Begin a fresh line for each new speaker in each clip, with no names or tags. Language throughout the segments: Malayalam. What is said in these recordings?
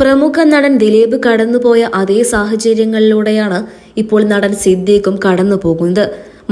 പ്രമുഖ നടൻ ദിലീപ് കടന്നുപോയ അതേ സാഹചര്യങ്ങളിലൂടെയാണ് ഇപ്പോൾ നടൻ സിദ്ദീഖും കടന്നു പോകുന്നത്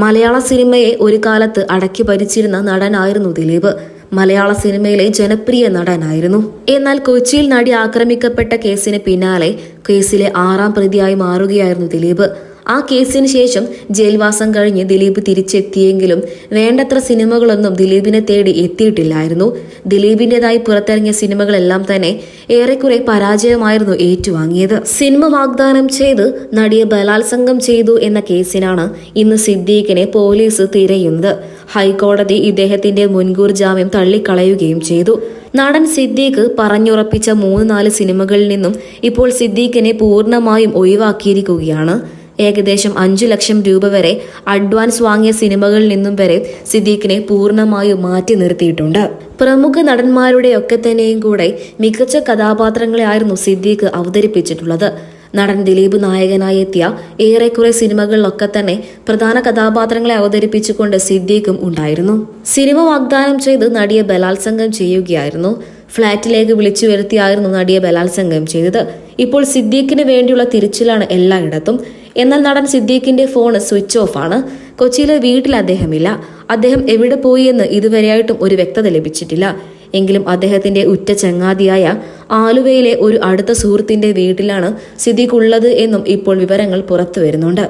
മലയാള സിനിമയെ ഒരു കാലത്ത് അടക്കി ഭരിച്ചിരുന്ന നടനായിരുന്നു ദിലീപ്. മലയാള സിനിമയിലെ ജനപ്രിയ നടനായിരുന്നു. എന്നാൽ കൊച്ചിയിൽ നടി ആക്രമിക്കപ്പെട്ട കേസിന് പിന്നാലെ കേസിലെ ആറാം പ്രതിയായി മാറുകയായിരുന്നു ദിലീപ്. ആ കേസിന് ശേഷം ജയിൽവാസം കഴിഞ്ഞ് ദിലീപ് തിരിച്ചെത്തിയെങ്കിലും വേണ്ടത്ര സിനിമകളൊന്നും ദിലീപിനെ തേടി എത്തിയിട്ടില്ലായിരുന്നു. ദിലീപിന്റേതായി പുറത്തിറങ്ങിയ സിനിമകളെല്ലാം തന്നെ ഏറെക്കുറെ പരാജയമായിരുന്നു ഏറ്റുവാങ്ങിയത്. സിനിമ വാഗ്ദാനം ചെയ്ത് നടിയെ ബലാത്സംഗം ചെയ്തു എന്ന കേസിനാണ് ഇന്ന് സിദ്ദീഖിനെ പോലീസ് തിരയുന്നത്. ഹൈക്കോടതി ഇദ്ദേഹത്തിന്റെ മുൻകൂർ ജാമ്യം തള്ളിക്കളയുകയും ചെയ്തു. നടൻ സിദ്ദീഖ് പറഞ്ഞുറപ്പിച്ച മൂന്ന് നാല് സിനിമകളിൽ നിന്നും ഇപ്പോൾ സിദ്ദീഖിനെ പൂർണമായും ഒഴിവാക്കിയിരിക്കുകയാണ്. ഏകദേശം അഞ്ചു ലക്ഷം രൂപ വരെ അഡ്വാൻസ് വാങ്ങിയ സിനിമകളിൽ നിന്നും വരെ സിദ്ദീഖിനെ പൂർണമായും മാറ്റി നിർത്തിയിട്ടുണ്ട്. പ്രമുഖ നടന്മാരുടെ ഒക്കെ തന്നെയും കൂടെ മികച്ച കഥാപാത്രങ്ങളെയായിരുന്നു സിദ്ദീഖ് അവതരിപ്പിച്ചിട്ടുള്ളത്. നടൻ ദിലീപ് നായകനായി എത്തിയ ഏറെക്കുറെ സിനിമകളിലൊക്കെ തന്നെ പ്രധാന കഥാപാത്രങ്ങളെ അവതരിപ്പിച്ചുകൊണ്ട് സിദ്ദീഖും ഉണ്ടായിരുന്നു. സിനിമ വാഗ്ദാനം ചെയ്ത് നടിയെ ബലാത്സംഗം ചെയ്യുകയായിരുന്നു. ഫ്ളാറ്റിലേക്ക് വിളിച്ചു വരുത്തിയായിരുന്നു നടിയെ ബലാത്സംഗം ചെയ്തത്. ഇപ്പോൾ സിദ്ദീഖിന് വേണ്ടിയുള്ള തിരിച്ചിലാണ് എല്ലായിടത്തും. എന്നാൽ നടൻ സിദ്ദീഖിന്റെ ഫോൺ സ്വിച്ച് ഓഫ് ആണ്. കൊച്ചിയിലെ വീട്ടിൽ അദ്ദേഹമില്ല. അദ്ദേഹം എവിടെ പോയി എന്ന് ഇതുവരെയായിട്ടും ഒരു വ്യക്തത ലഭിച്ചിട്ടില്ല. എങ്കിലും അദ്ദേഹത്തിന്റെ ഉറ്റ ചങ്ങാതിയായ ആലുവയിലെ ഒരു അടുത്ത സുഹൃത്തിന്റെ വീട്ടിലാണ് സിദ്ദീഖ് ഉള്ളത് എന്നും ഇപ്പോൾ വിവരങ്ങൾ പുറത്തു വരുന്നുണ്ട്